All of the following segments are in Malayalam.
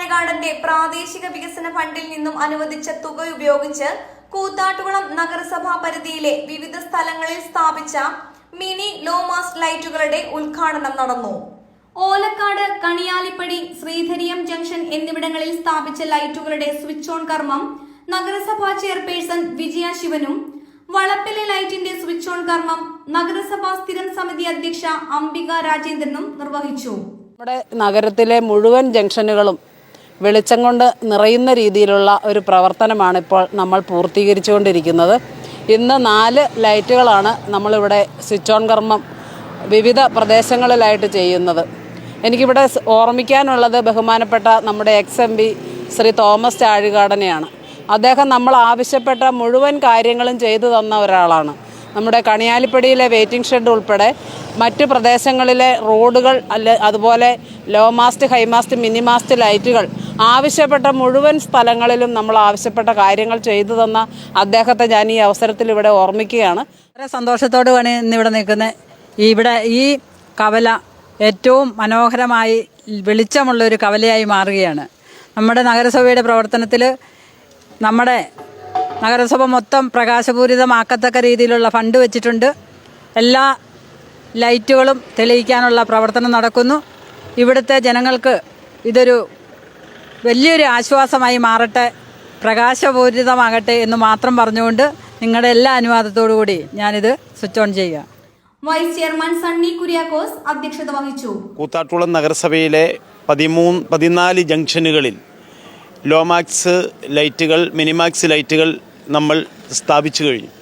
പ്രാദേശിക വികസന ഫണ്ടിൽ നിന്നും അനുവദിച്ച തുക ഉപയോഗിച്ച് കൂത്താട്ടുകുളം നഗരസഭാ പരിധിയിലെ വിവിധ സ്ഥലങ്ങളിൽ സ്ഥാപിച്ച മിനി ലോമാസ് ലൈറ്റുകളുടെ ഉദ്ഘാടനം നടന്നു. ഓലക്കാട് കണിയാലിപ്പടി ശ്രീധരിയം ജംഗ്ഷൻ എന്നിവിടങ്ങളിൽ സ്ഥാപിച്ച ലൈറ്റുകളുടെ സ്വിച്ച് ഓൺ കർമ്മം നഗരസഭാ ചെയർപേഴ്സൺ വിജയ ശിവനും വളപ്പിലെ ലൈറ്റിന്റെ സ്വിച്ച് ഓൺ കർമ്മം നഗരസഭാ സ്ഥിരം സമിതി അധ്യക്ഷ അംബിക രാജേന്ദ്രനും നിർവഹിച്ചു. നമ്മുടെ നഗരത്തിലെ മുഴുവൻ ജംഗ്ഷനുകളും വെളിച്ചം കൊണ്ട് നിറയുന്ന രീതിയിലുള്ള ഒരു പ്രവർത്തനമാണ് ഇപ്പോൾ നമ്മൾ പൂർത്തീകരിച്ചുകൊണ്ടിരിക്കുന്നത്. ഇന്ന് നാല് ലൈറ്റുകളാണ് നമ്മളിവിടെ സ്വിച്ച് ഓൺ കർമ്മം വിവിധ പ്രദേശങ്ങളിലായിട്ട് ചെയ്യുന്നത്. എനിക്കിവിടെ ഓർമ്മിക്കാനുള്ളത് ബഹുമാനപ്പെട്ട നമ്മുടെ ex M P Shri Thomas ചാഴികാടനെയാണ്. അദ്ദേഹം നമ്മൾ ആവശ്യപ്പെട്ട മുഴുവൻ കാര്യങ്ങളും ചെയ്തു തന്ന ഒരാളാണ്. നമ്മുടെ കണിയാലിപ്പടിയിലെ വെയിറ്റിംഗ് ഷെഡ് ഉൾപ്പെടെ മറ്റു പ്രദേശങ്ങളിലെ റോഡുകൾ അല്ല അതുപോലെ low mast high mast mini mast ലൈറ്റുകൾ ആവശ്യപ്പെട്ട മുഴുവൻ സ്ഥലങ്ങളിലും നമ്മൾ ആവശ്യപ്പെട്ട കാര്യങ്ങൾ ചെയ്തു തന്ന അദ്ദേഹത്തെ ഞാൻ ഈ അവസരത്തിൽ ഇവിടെ ഓർമ്മിക്കുകയാണ്. വളരെ സന്തോഷത്തോടു ഇന്നിവിടെ നിൽക്കുന്നത്. ഇവിടെ ഈ കവല ഏറ്റവും മനോഹരമായി വെളിച്ചമുള്ള ഒരു കവലയായി മാറുകയാണ്. നമ്മുടെ നഗരസഭയുടെ പ്രവർത്തനത്തിൽ നമ്മുടെ നഗരസഭ മൊത്തം പ്രകാശപൂരിതമാക്കത്തക്ക രീതിയിലുള്ള ഫണ്ട് വെച്ചിട്ടുണ്ട്. എല്ലാ ലൈറ്റുകളും തെളിയിക്കാനുള്ള പ്രവർത്തനം നടക്കുന്നു. ഇവിടുത്തെ ജനങ്ങൾക്ക് ഇതൊരു വലിയൊരു ആശ്വാസമായി മാറട്ടെ പ്രകാശപൂരിതമാകട്ടെ എന്ന് മാത്രം പറഞ്ഞുകൊണ്ട് നിങ്ങളുടെ എല്ലാ അനുവാദത്തോടു കൂടി ഞാനിത് സ്വിച്ച് ഓൺ ചെയ്യുക. വൈസ് ചെയർമാൻ സണ്ണി കുര്യാക്കോസ് അധ്യക്ഷത വഹിച്ചു. കൂത്താട്ടുകുളം നഗരസഭയിലെ പതിമൂന്ന് പതിനാല് ജംഗ്ഷനുകളിൽ ലോമാക്സ് ലൈറ്റുകൾ മിനിമാക്സ് ലൈറ്റുകൾ നമ്മൾ സ്ഥാപിച്ചു കഴിഞ്ഞു.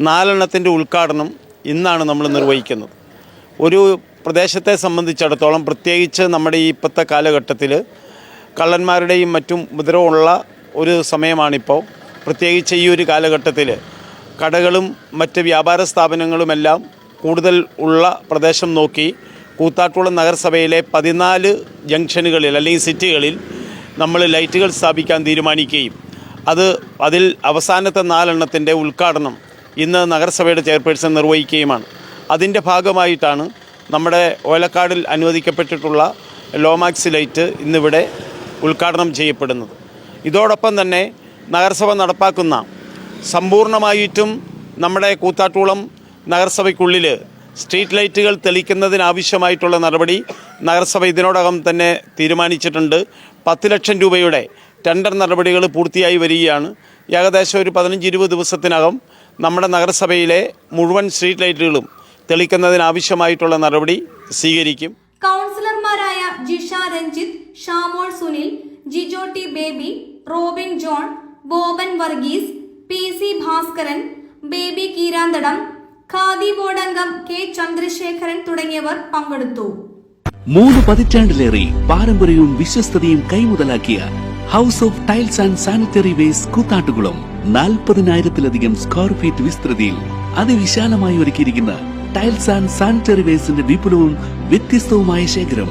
നാലെണ്ണത്തിന്റെ ഉദ്ഘാടനം ഇന്നാണ് നമ്മൾ നിർവഹിക്കുന്നത്. ഒരു പ്രദേശത്തെ സംബന്ധിച്ചിടത്തോളം പ്രത്യേകിച്ച് നമ്മുടെ ഈ ഇപ്പോഴത്തെ കാലഘട്ടത്തിൽ കള്ളന്മാരുടെയും മറ്റും ഉപദ്രവമുള്ള ഒരു സമയമാണിപ്പോൾ. പ്രത്യേകിച്ച് ഈ ഒരു കാലഘട്ടത്തിൽ കടകളും മറ്റ് വ്യാപാര സ്ഥാപനങ്ങളുമെല്ലാം കൂടുതൽ ഉള്ള പ്രദേശം നോക്കി കൂത്താട്ടുള്ള നഗരസഭയിലെ പതിനാല് ജംഗ്ഷനുകളിൽ അല്ലെങ്കിൽ സിറ്റികളിൽ നമ്മൾ ലൈറ്റുകൾ സ്ഥാപിക്കാൻ തീരുമാനിക്കുകയും അത് അതിൽ അവസാനത്തെ നാലെണ്ണത്തിന്റെ ഉദ്ഘാടനം ഇന്ന് നഗരസഭയുടെ ചെയർപേഴ്സൺ നിർവഹിക്കുകയുമാണ്. അതിന്റെ ഭാഗമായിട്ടാണ് നമ്മുടെ ഓലക്കാടിൽ അനുവദിക്കപ്പെട്ടിട്ടുള്ള ലോമാക്സ് ലൈറ്റ് ഇന്നിവിടെ ഉദ്ഘാടനം ചെയ്യപ്പെടുന്നത്. ഇതോടൊപ്പം തന്നെ നഗരസഭ നടപ്പാക്കുന്ന സമ്പൂർണമായിട്ടും നമ്മുടെ കൂത്താട്ടുകുളം നഗരസഭയ്ക്കുള്ളിൽ സ്ട്രീറ്റ് ലൈറ്റുകൾ തെളിക്കുന്നതിനാവശ്യമായിട്ടുള്ള നടപടി നഗരസഭ ഇതിനോടകം തന്നെ തീരുമാനിച്ചിട്ടുണ്ട്. പത്ത് ലക്ഷം രൂപയുടെ ടെൻഡർ നടപടികൾ പൂർത്തിയായി വരികയാണ്. ഏകദേശം ഒരു പതിനഞ്ച് ഇരുപത് ദിവസത്തിനകം നമ്മുടെ നഗരസഭയിലെ മുഴുവൻ സ്ട്രീറ്റ് ലൈറ്റുകളും തെളിക്കുന്നതിനാവശ്യമായിട്ടുള്ള നടപടി സ്വീകരിക്കും. കൗൺസിലർമാരായ Jisha Ranjith Shamol Sunil Jijo T Baby Robin John Boban Varghese P C Bhaskaran Baby Keeranthadam Khadi board അംഗം കെ ചന്ദ്രശേഖരൻ തുടങ്ങിയവർ പങ്കെടുത്തു. മൂന്ന് പതിറ്റാണ്ടിലേറെ പാരമ്പര്യവും വിശ്വസ്തതയും കൈമുതലാക്കിയ house of tiles and sanitary waste Koothattukulam നാൽപ്പതിനായിരത്തിലധികം സ്ക്വയർ ഫീറ്റ് വിസ്തൃതിയിൽ അതിവിശാലമായി ഒരുക്കിയിരിക്കുന്ന ടൈൽസ് ആൻഡ് സാനിറ്ററി വേസ്റ്റിന്റെ വിപുലവും വ്യത്യസ്തവുമായ ശേഖരം